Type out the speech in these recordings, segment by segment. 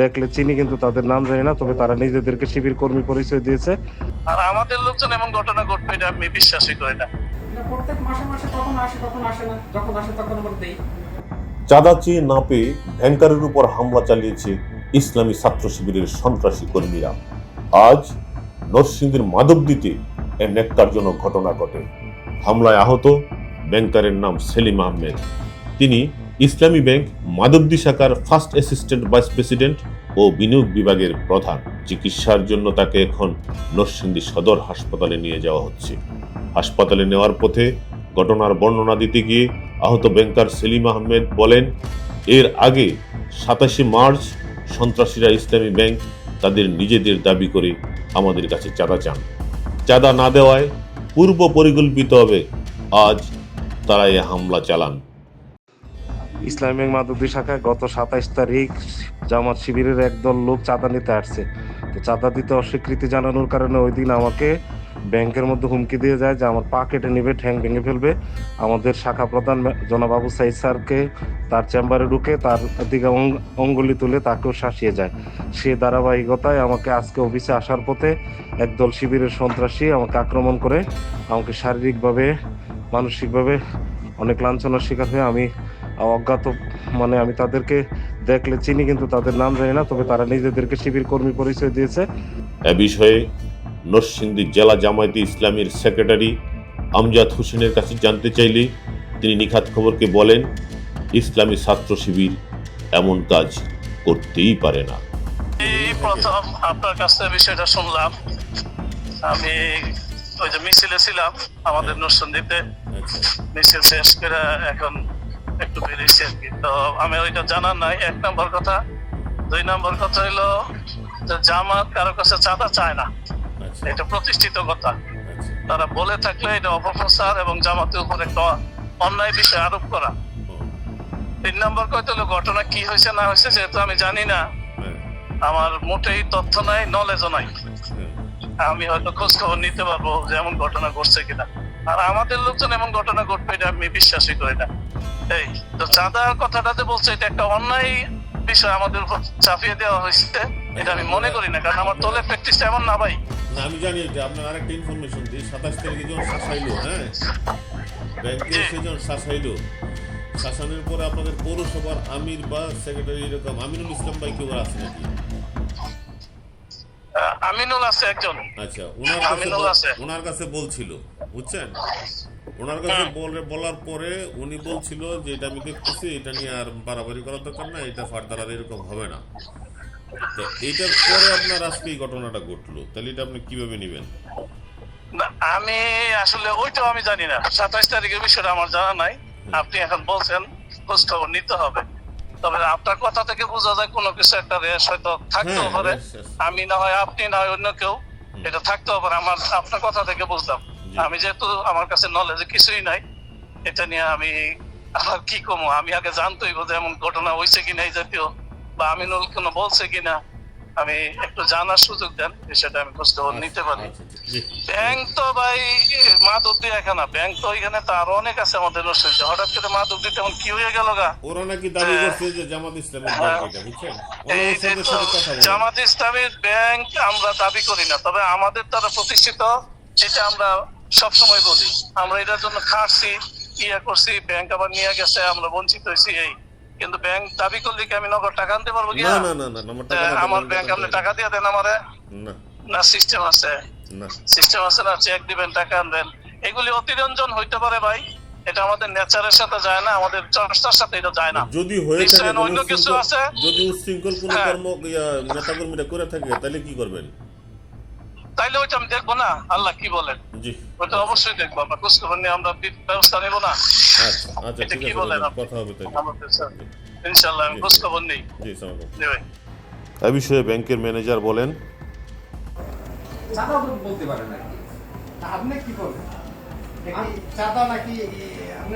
দেখলে চিনি কিন্তু তাদের নাম জানি না তবে তারা নিজেদেরকে শিবির কর্মী পরিচয় দিয়েছে। আর আমাদের লোকজন এমন ঘটনা ঘটবে এটা আমি বিশ্বাসই করি না। প্রত্যেক মাসে মাসে কখন আসে কখন আসে না যখন আসে তখন আমরা দেই। চাঁদা চেয়ে না পেয়ে ব্যাংকারের উপর হামলা চালিয়েছে ইসলামী ছাত্র শিবিরের সন্ত্রাসী কর্মীরা। আজ নরসিংদীর মাধবদীতে এ নেককারজনক ঘটনা ঘটে। হামলায় আহত ব্যাংকারের নাম সেলিম আহমেদ। তিনি ইসলামী ব্যাংক মাধবদী শাখার ফার্স্ট অ্যাসিস্ট্যান্ট ভাইস প্রেসিডেন্ট ও বিনিয়োগ বিভাগের প্রধান। চিকিৎসার জন্য তাকে এখন নরসিংদী সদর হাসপাতালে নিয়ে যাওয়া হচ্ছে। হাসপাতালে নেওয়ার পথে ঘটনার বর্ণনা দিতে গিয়ে আহত ব্যাংকার সেলিম আহমেদ বলেন, এর আগে সাতাশে মার্চ সন্ত্রাসীরা ইসলামী ব্যাংক তাদের নিজেদের দাবি করে আমাদের কাছে চাঁদা চান। চাঁদা না দেওয়ায় পূর্ব পরিকল্পিতভাবে আজ তারা এ হামলা চালান। ইসলামী ব্যাংক মাদুদি শাখায় গত সাতাইশ তারিখ জামাত শিবিরের একদল লোক চাঁদা নিতে আসছে। তো চাঁদা দিতে অস্বীকৃতি জানানোর কারণে ওই দিন আমাকে ব্যাংকের মধ্যে হুমকি দিয়ে যায় যে আমার পা কেটে নেবে, ঠ্যাং ভেঙে ফেলবে। আমাদের শাখা প্রধান জনাব আবু সাইদ স্যারকে তার চেম্বারে ঢুকে তার দিকে অঙ্গুলি তুলে তাকেও শাসিয়ে যায়। সে ধারাবাহিকতায় আমাকে আজকে অফিসে আসার পথে একদল শিবিরের সন্ত্রাসী আমাকে আক্রমণ করে, আমাকে শারীরিকভাবে, মানসিকভাবে অনেক লাঞ্ছনার শিকার হয়ে আমি অজ্ঞাত মানে আমি তাদেরকে দেখলে চিনি কিন্তু তাদের নাম জানি না তবে তারা নিজেদেরকে শিবির কর্মী পরিচয় দিয়েছে। এ বিষয়ে নরসিংদী জেলা জামায়াতে ইসলামীর সেক্রেটারি আমজাদ হোসেনের কাছে জানতে চাইলে তিনি নিখাত খবরকে বলেন ইসলামী ছাত্র শিবির এমন কাজ করতেই পারে না। এই প্রথম আপনার কাছ থেকে বিষয়টা শুনলাম। আমি ওই যে মিছিলে ছিলাম আমাদের নরসন্দীপে মিছিল শেষ করে এখন একটু বেরিয়েছি আর কি তো আমি ওইটা জানার নাই এক নম্বর কথা। দুই নম্বর কথা হলো যে জামাত কারও কাছে চাঁদা চায় না। এটা প্রতিষ্ঠিত কথা। তারা বলে থাকলে এটা অপপ্রচার এবং জামাতের উপর একটা অন্যায় বিষয় আরোপ করা। তিন নম্বর কথা হলো ঘটনা কি হয়েছে না হয়েছে যেহেতু আমি জানি না। আমার মোটেই তথ্য নাই নলেজও নাই। আমি হয়তো খোঁজ খবর নিতে পারব যে এমন ঘটনা ঘটছে কিনা। আর আমাদের লোকজন এমন ঘটনা ঘটবে এটা আমি বিশ্বাসই করি না। এই তো চাঁদা কথাটাতে বলছে এটা একটা অন্যায় বিষয় আমাদের উপর চাপিয়ে দেওয়া হয়েছে। এটা আমি মনে করি না কারণ আমার দলের প্র্যাকটিসটা এমন না ভাই। না আমি জানি যে আপনার আরেকটা ইনফরমেশন দিই। সাতাশ তারিখে যখন শাসাইলো হ্যাঁ? ব্যাংকে। এসে যখন শাসাইলো শাসনের পরে আপনাদের পৌরসভার আমির বা সেক্রেটারি এরকম আমিনুল ইসলাম ভাই কেউ আছে নাকি? আমিনুল আছে একজন। আচ্ছা ওনার কাছে। ওনার কাছে বলছিল বুঝছেন? ওনার কাছে বলে বলার পরে উনি বলছিল যে এটা আমি দেখতেছি এটা নিয়ে আর বাড়াবাড়ি করার দরকার না এটা ফার্দার আর এরকম হবে না। তো এইটার পরে আপনার আজকে এই ঘটনাটা ঘটলো তাহলে এটা আপনি কীভাবে নেবেন? না, আমি আসলে ওইটাও আমি জানি না। সাতাইশ তারিখের বিষয়টা আমার জানা নাই। আপনি এখন বলছেন খোঁজ খবর নিতে হবে। তবে আপনার কথা থেকে বোঝা যায় কোনো কিছু একটা রেস হয়তো থাকতেও হ্যাঁ, পারে। আমি না হয় আপনি না হয় অন্য কেউ এটা থাকতেও পারে। আমার আপনার কথা থেকে বুঝলাম। আমি যেহেতু আমার কাছে নলেজ কিছুই নাই এটা নিয়ে আমি আবার কি কমো? আমি আগে জানতোই বোধ এমন ঘটনা হয়েছে কিনা এই জাতীয় বা আমিনুল কোনো বলছে কিনা। আমি একটু জানার সুযোগ দেন বিষয়টা আমি খোঁজ খবর নিতে পারি। আচ্ছা, ব্যাংক তো ভাই মাদক দিয়ে এখানে ব্যাংক তো তো আরও অনেক আছে আমাদের নরসিংদীতে হঠাৎ করে মাদক দিতে এমন কি হয়ে গেল গা? ওরা নাকি দাবি হ্যাঁ। করছে যে জামাত ইসলামের হ্যাঁ। এই যে। জামাত ইসলামের ব্যাংক আমরা দাবি করি না তবে আমাদের দ্বারা প্রতিষ্ঠিত যেটা আমরা সবসময় বলি। আমরা এটার জন্য খাটছি ইয়ে করছি ব্যাংক আবার নিয়ে গেছে আমরা বঞ্চিত হয়েছি এই। কিন্তু ব্যাংক দাবি করলে কি আমি নগদ টাকা আনতে পারব কি না না না আমার টাকা আমার ব্যাংক আপনি টাকা দিয়ে দেন আমারে। না। না সিস্টেম আছে। না। সিস্টেম আছে না চেক দিবেন টাকা আনবেন। এগুলি অতিরঞ্জন হইতে পারে ভাই। এটা আমাদের নেচারের সাথে যায় না আমাদের চর্চার সাথে এটা যায় না। যদি হয়ে থাকে অন্য কিছু আছে? যদি উশৃঙ্খল কোনো হ্যাঁ। কর্ম নেতা কর্মীরা করে থাকে তাহলে কি করবেন? তাইলে ওইটা আমি দেখব না। আল্লাহ কি বলেন? জি। ওইটা অবশ্যই দেখব। আমরা খোঁজ খবর নিয়ে আমরা ব্যবস্থা নেব না? আচ্ছা আচ্ছা এটা কি বলেন? কথা হবে। ইনশাল্লাহ আমি খোঁজ খবর নেই। এ বিষয়ে ব্যাংকের ম্যানেজার বলেন। চাঁদা বলতে পারেন আপনি কি বলেন? চাঁদা নাকি আপনি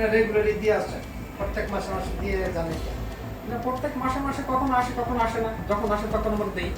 দিয়ে আসছেন? প্রত্যেক মাসে মাসে দিয়ে জানেন প্রত্যেক মাসে মাসে কখন আসে কখন আসে না। যখন আসে তখন আমরা দেই